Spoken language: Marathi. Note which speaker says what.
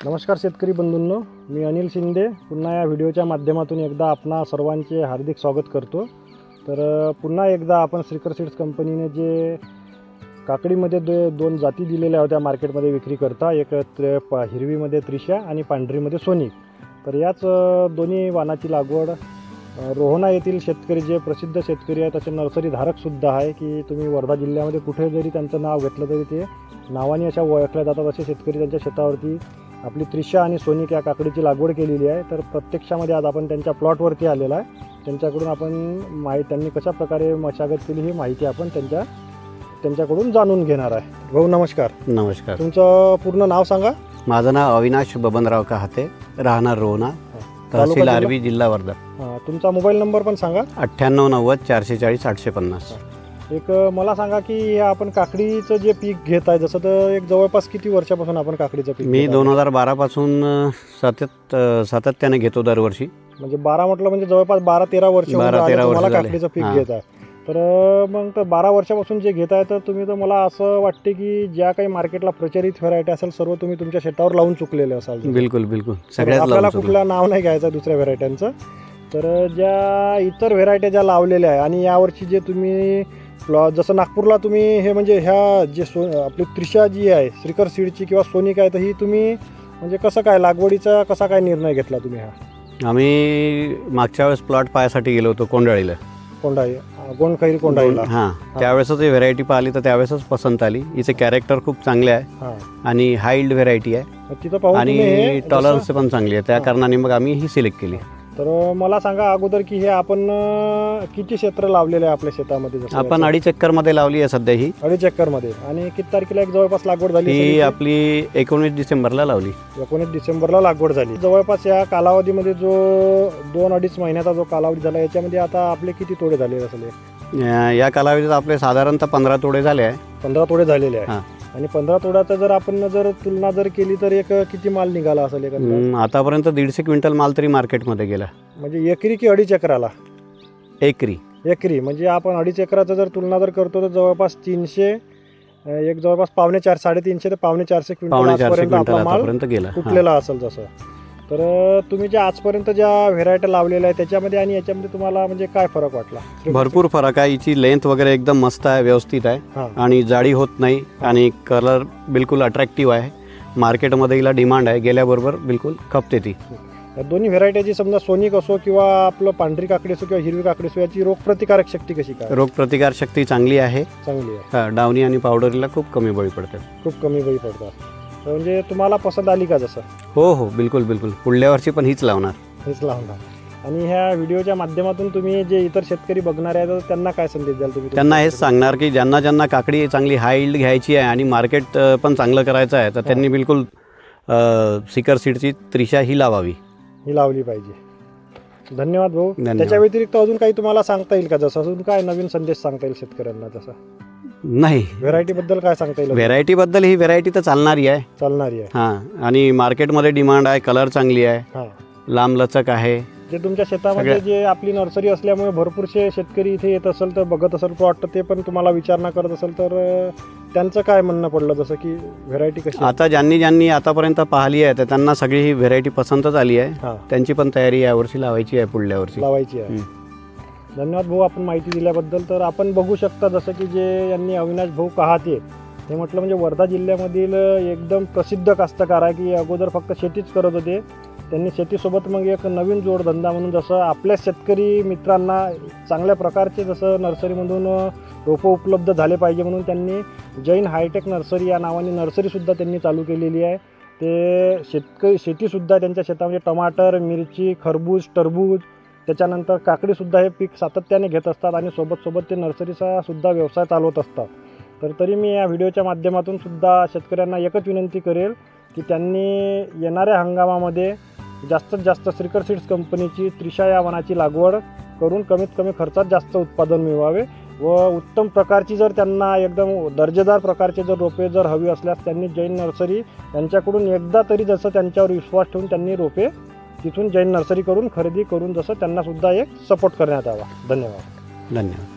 Speaker 1: नमस्कार शेतकरी बंधूंनो मी अनिल शिंदे. पुन्हा या व्हिडिओच्या माध्यमातून एकदा आपणा सर्वांचे हार्दिक स्वागत करतो. तर पुन्हा एकदा आपण श्रीकर सीड्स कंपनीने जे काकडीमध्ये दो दोन जाती दिलेल्या होत्या मार्केटमध्ये विक्री करता एक त्रे प हिरवीमध्ये त्रिशा आणि पांढरीमध्ये सोनिक तर याच दोन्ही वाणाची लागवड रोहना येथील शेतकरी जे प्रसिद्ध शेतकरी आहेत त्याचे नर्सरी धारकसुद्धा आहे की तुम्ही वर्धा जिल्ह्यामध्ये कुठे जरी त्यांचं नाव घेतलं तरी ते नावाने अशा ओळखल्या जातात असे शेतकरी त्यांच्या शेतावरती आपली त्रिशा आणि सोनिक या काकडीची लागवड केलेली आहे. तर प्रत्यक्षामध्ये आज आपण त्यांच्या प्लॉटवरती आलेला आहे. त्यांच्याकडून आपण माहि त्यांनी कशा प्रकारे मशागत केली ही माहिती आपण त्यांच्या त्यांच्याकडून जाणून घेणार आहे. भाऊ नमस्कार.
Speaker 2: नमस्कार.
Speaker 1: तुमचं पूर्ण नाव सांगा.
Speaker 2: माझं नाव अविनाश बबनराव कहाते. राहणार रोहना तहसील? आरबी जिल्हा? वर्धा.
Speaker 1: तुमचा मोबाईल नंबर पण सांगा.
Speaker 2: अठ्ठ्याण्णव नव्वद चारशे चाळीस आठशे पन्नास.
Speaker 1: एक मला सांगा की आपण काकडीचं जे पीक घेत आहे जसं तर एक जवळपास किती वर्षापासून आपण काकडीचं पीक
Speaker 2: मी
Speaker 1: घेत आहे?
Speaker 2: दोन हजार बारापासून सतत सातत्याने घेतो दरवर्षी
Speaker 1: म्हणजे बारा म्हटलं म्हणजे जवळपास बारा तेरा वर्ष होऊन
Speaker 2: बारा,
Speaker 1: राहिले
Speaker 2: तेरा वर्ष झाले.
Speaker 1: काकडीचं पीक
Speaker 2: हां.
Speaker 1: घेत आहे तर अं, मग तर बारा वर्षापासून जे घेत आहे तर तुम्ही तर मला असं वाटते की ज्या काही मार्केटला प्रचलित व्हरायटी असेल सर्व तुम्ही तुमच्या शेतावर लावून चुकलेले असाल
Speaker 2: बिलकुल बिलकुल सगळ्यात
Speaker 1: आपल्याला
Speaker 2: लावून चुकलो.
Speaker 1: कुठलं नाव नाही घ्यायचं दुसऱ्या व्हेरायट्यांचं तर ज्या इतर व्हेरायट्या ज्या लावलेल्या आहे आणि यावर्षी जे तुम्ही प्लॉ जसं नागपूरला तुम्ही हे म्हणजे ह्या जे सो आपली त्रिशा जी आहे श्रीकर सीडची किंवा सोनिक आहे तर ही तुम्ही म्हणजे कसं काय लागवडीचा कसा काय निर्णय घेतला तुम्ही हा?
Speaker 2: आम्ही मागच्या वेळेस प्लॉट पाहायसाठी गेलो होतो कोंडाळीला.
Speaker 1: कोंडाई गोंडखैरी कोंडाईला
Speaker 2: हां त्यावेळेसच ही व्हेरायटी पाहिली तर त्यावेळेसच पसंत आली. हिचे कॅरेक्टर खूप चांगले आहे
Speaker 1: हां.
Speaker 2: आणि हाईल्ड व्हेरायटी आहे.
Speaker 1: तिथं पाहून तुम्ही
Speaker 2: आणि टॉलरन्स पण चांगली आहे. त्या. कारणाने मग आम्ही ही सिलेक्ट केली.
Speaker 1: तर मला सांगा अगोदर की हे आपण किती क्षेत्र लावलेलं आहे आपल्या शेतामध्ये जसं
Speaker 2: आपण
Speaker 1: याचं?
Speaker 2: अडीच एकरमध्ये लावली आहे सध्या ही
Speaker 1: अडीच मध्ये आणि किती तारखेला एक जवळपास लागवड झाली
Speaker 2: ती
Speaker 1: असेल
Speaker 2: आपली एकोणीस डिसेंबरला लावली
Speaker 1: इथे? एकोणीस डिसेंबरला लागवड झाली जवळपास या कालावधीमध्ये जो दोन अडीच महिन्याचा जो कालावधी झाला याच्यामध्ये आता आपले किती तोडे झाले असेल हे?
Speaker 2: अं, या कालावधीत आपले साधारणतः पंधरा तोडे झाले आहे
Speaker 1: पंधरा तोडे झालेले आहे
Speaker 2: हां.
Speaker 1: आणि पंधरा तोड्याचा जर आपण जर तुलना जर केली तर एक किती माल निघाला असेल
Speaker 2: अं, आतापर्यंत दीडशे क्विंटल माल तरी मार्केटमध्ये गेला.
Speaker 1: म्हणजे एकरी की अडीच एकराला?
Speaker 2: एकरी.
Speaker 1: एकरी. म्हणजे आपण अडीच एकराचं जर तुलना जर करतो तर जवळपास तीनशे अं, एक जवळपास पावणे चार साडेतीनशे ते पावणे चारशे क्विंटल
Speaker 2: पावणे चारशे
Speaker 1: आजपर्यंत
Speaker 2: क्विंटल
Speaker 1: आपला माल
Speaker 2: आतापर्यंत गेला. हां.
Speaker 1: कुठलेला असेल जसं. तर तुम्ही ज्या आजपर्यंत ज्या व्हेरायटी लावलेल्या आहे त्याच्यामध्ये आणि याच्यामध्ये तुम्हाला म्हणजे काय फरक वाटला?
Speaker 2: भरपूर फरक आहे. हिची लेंथ वगैरे एकदम मस्त आहे व्यवस्थित आहे. आणि जाडी होत नाही आणि कलर बिलकुल अट्रॅक्टिव्ह आहे. मार्केटमध्ये हिला डिमांड आहे गेल्याबरोबर बिलकुल खपते ती.
Speaker 1: दोन्ही व्हेरायटीची समजा सोनिक असो किंवा आपलं पांढरी काकडी असो किंवा हिरवी काकडी असो याची रोगप्रतिकारक शक्ती कशी काय?
Speaker 2: रोगप्रतिकार शक्ती चांगली आहे.
Speaker 1: चांगली आहे.
Speaker 2: हा, डावणी आणि पावडरीला खूप कमी बळी पडते
Speaker 1: खूप कमी बळी पडतात. म्हणजे तुम्हाला पसंत आली का जसं?
Speaker 2: हो हो बिलकुल बिलकुल. पुढल्या वर्षी पण हीच लावणार.
Speaker 1: हेच लावणार. आणि ह्या व्हिडिओच्या माध्यमातून तुम्ही जे इतर शेतकरी बघणार आहेत तर त्यांना काय संदेश द्याल तुम्ही?
Speaker 2: त्यांना हेच सांगणार की ज्यांना ज्यांना काकडी चांगली हाय yield घ्यायची आहे आणि मार्केट अ, पण चांगलं करायचं आहे तर त्यांनी बिलकुल सिकर सीडची त्रिशा ही लावावी.
Speaker 1: ही लावली पाहिजे. धन्यवाद भाऊ.
Speaker 2: धन्यवाद.
Speaker 1: त्याच्या व्यतिरिक्त अजून काही तुम्हाला सांगता येईल का? जसं अजून काय नवीन संदेश सांगता येईल शेतकऱ्यांना तसं?
Speaker 2: नाही.
Speaker 1: व्हेरायटी बद्दल काय सांगता येईल?
Speaker 2: व्हेरायटीबद्दल ही व्हेरायटी तर चालणारी आहे.
Speaker 1: चालणारी आहे.
Speaker 2: हां. आणि मार्केटमध्ये डिमांड आहे कलर चांगली आहे.
Speaker 1: हां.
Speaker 2: लांब लचक आहे.
Speaker 1: जे तुमच्या शेतामध्ये जे आपली नर्सरी असल्यामुळे भरपूरसे शेतकरी इथे येत असेल तर बघत असेल प्लॉट तर ते पण तुम्हाला विचारणा करत असेल तर अं, त्यांचं काय म्हणणं पडलं? जसं की व्हेरायटी कशी आहे?
Speaker 2: आता ज्यांनी ज्यांनी आतापर्यंत पाहिली आहे तर त्यांना सगळी ही व्हेरायटी पसंतच आली आहे.
Speaker 1: हां.
Speaker 2: त्यांची पण तयारी यावर्षी लावायची आहे पुढल्या वर्षी.
Speaker 1: लावायची आहे. धन्यवाद भाऊ आपण माहिती दिल्याबद्दल. तर आपण बघू शकता जसं की जे यांनी अविनाश भाऊ कहाते ते म्हटलं म्हणजे वर्धा जिल्ह्यामधील एकदम प्रसिद्ध कास्तकार आहे की अगोदर फक्त शेतीच करत होते. त्यांनी शेतीसोबत मग एक नवीन जोडधंदा म्हणून जसं आपल्या शेतकरी मित्रांना चांगल्या प्रकारचे जसं नर्सरीमधून रोपं उपलब्ध झाले पाहिजे म्हणून त्यांनी जैन हायटेक नर्सरी या नावाने नर्सरीसुद्धा त्यांनी चालू केलेली आहे. ते शेतकरी शेतीसुद्धा त्यांच्या शेतामध्ये टमाटर मिरची खरबूज टरबूज त्याच्यानंतर काकडीसुद्धा हे पीक सातत्याने घेत असतात आणि सोबत सोबत ते नर्सरीचा सुद्धा व्यवसाय चालवत असतात. तर तरी मी या व्हिडिओच्या माध्यमातून सुद्धा शेतकऱ्यांना एकच विनंती करेल की त्यांनी येणाऱ्या हंगामामध्ये जास्तीत जास्त श्रीकर सीड्स कंपनीची त्रिशा या वनाची लागवड करून कमीत कमी खर्चात जास्त उत्पादन मिळवावे व उत्तम प्रकारची जर त्यांना एकदम दर्जेदार प्रकारचे जर रोपे जर हवी असल्यास त्यांनी जैन नर्सरी यांच्याकडून एकदा तरी जसं त्यांच्यावर विश्वास ठेवून त्यांनी रोपे तिथून जैन नर्सरी करून खरेदी करून जसं त्यांना सुद्धा एक सपोर्ट करण्यात यावा धन्यवाद.
Speaker 2: धन्यवाद.